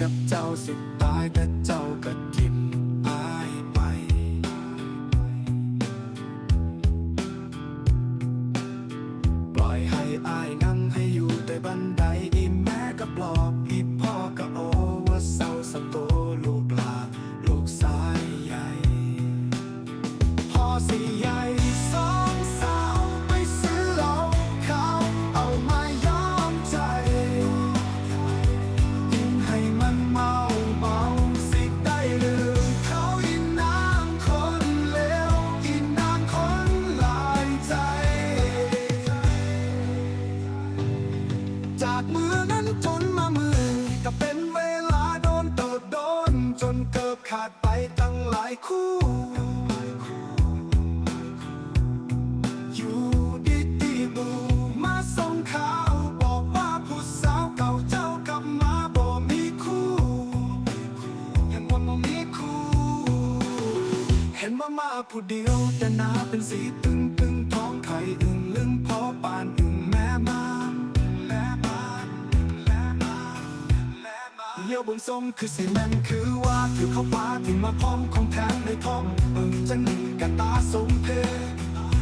กับเจ้าสิบายแต่เจ้าก็ทิม จากมือนั้นจนมามือ ก็เป็นเวลาโดนเติบโดน จนเกิบขาดไปตั้งหลายคู่ อยู่ดีดีบูมาส่งข่าว บอกว่าผู้สาวเก่าเจ้ากลับมาบ่มีคู่ยังวนบ่มีคู่ เห็นว่ามาผู้เดียวแต่หนาเป็นสีตึง ยวบนทรงคือสิแม่นคือว่าคือเขาพาที่มาพร้อมของแทนในท้องเบิ่งจังหนึ่งกันตาสมเพ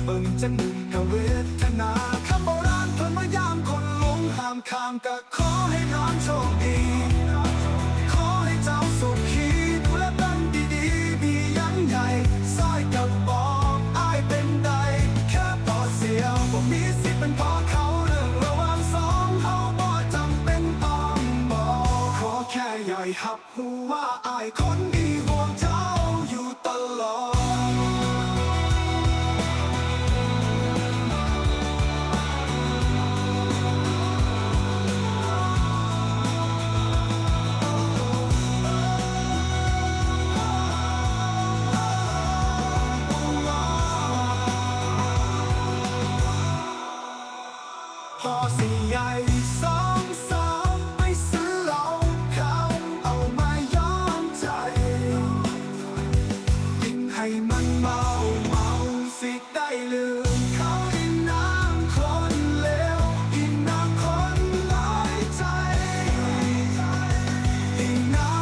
เบิ่งจังหนึ่งกับเวทนาคำโบราณเพิ่นมายามคนลงห้ามข้ามก็ขอให้นองโชค ญ่หับหัวอายคนดีห่วงเจ้าอยู่ตลอด พอสิใหญ่ มันเมาเมาสิได้ลืมขาอีน้ำคนเลวอีน้ำคนหลายใจอีน้ำ